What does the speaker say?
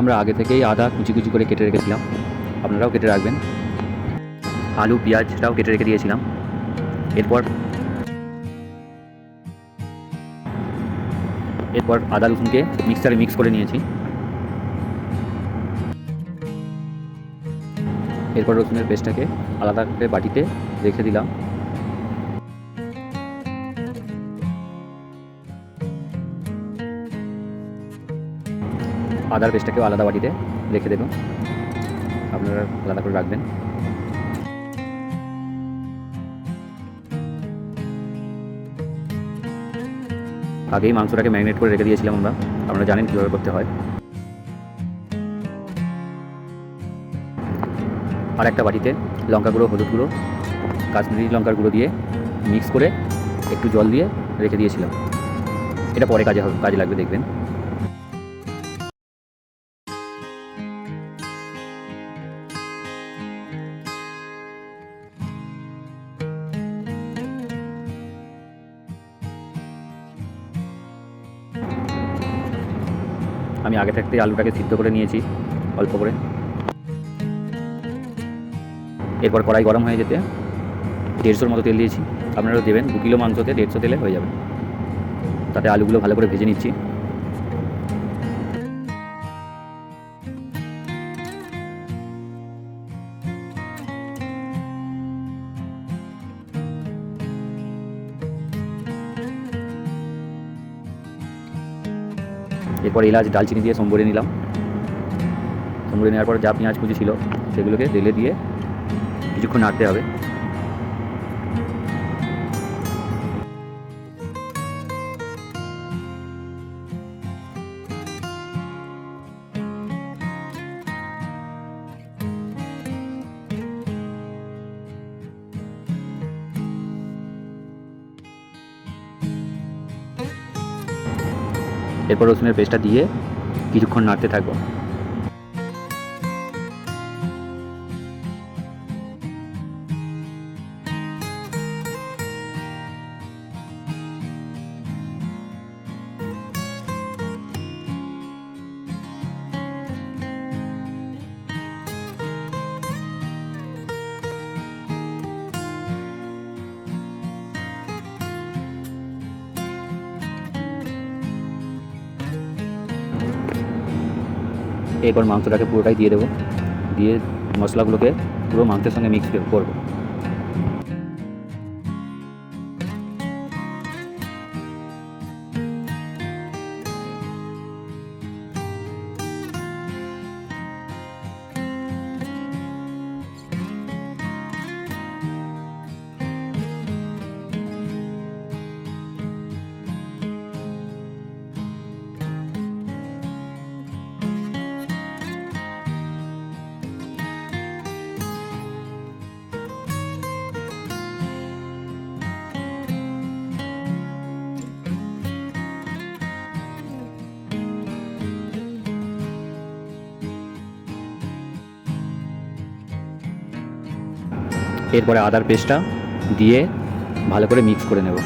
আমরা আগে থেকেই আদা কুচি কুচি করে কেটে রেখেছিলাম। আপনারাও কেটে রাখবেন। আলু পেঁয়াজটাও কেটে রেখে দিয়েছিলাম। এরপর এরপর আদা, রসুনকে মিক্সারে মিক্স করে নিয়েছি। এরপর রসুনের পেস্টটাকে আলাদা করে বাটিতে রেখে দিলাম। আদার পেস্টটাকেও আলাদা বাটিতে রেখে দেবেন আপনারা আলাদা করে রাখবেন। আগেই মাংসটাকে ম্যারিনেট করে রেখে দিয়েছিলাম আমরা। আপনারা জানেন কীভাবে করতে হয়। আর একটা বাটিতে লঙ্কা গুঁড়ো, হলুদ গুঁড়ো, কাশ্মীরি লঙ্কার গুঁড়ো দিয়ে মিক্স করে একটু জল দিয়ে রেখে দিয়েছিলাম। এটা পরে কাজে কাজে লাগবে, দেখবেন। আমি আগে থাকতে আলুটাকে সিদ্ধ করে নিয়েছি, অল্প করে। এরপর কড়াই গরম হয়ে যেতে দেড়শোর মতো তেল দিয়েছি। আপনারা দেবেন, দু কিলো মাংসতে দেড়শো তেলে হয়ে যাবে। তাতে আলুগুলো ভালো করে ভেজে নিচ্ছি। এরপর এলাচ ডালচিনি দিয়ে সম্বরে নিলাম। সম্বরে নেওয়ার পর যা পেঁয়াজ কুচি ছিল, সেগুলোকে ঢেলে দিয়ে কিছুক্ষণ নাড়তে হবে। এরপর রসুনের পেস্টটা দিয়ে কিছুক্ষণ নাড়তে থাকব। এরপর মাংসটাকে পুরোটাই দিয়ে দেবো। দিয়ে মশলাগুলোকে পুরো মাংসের সঙ্গে মিক্স করব। এরপরে আদার পেস্টটা দিয়ে ভালো করে মিক্স করে নেব।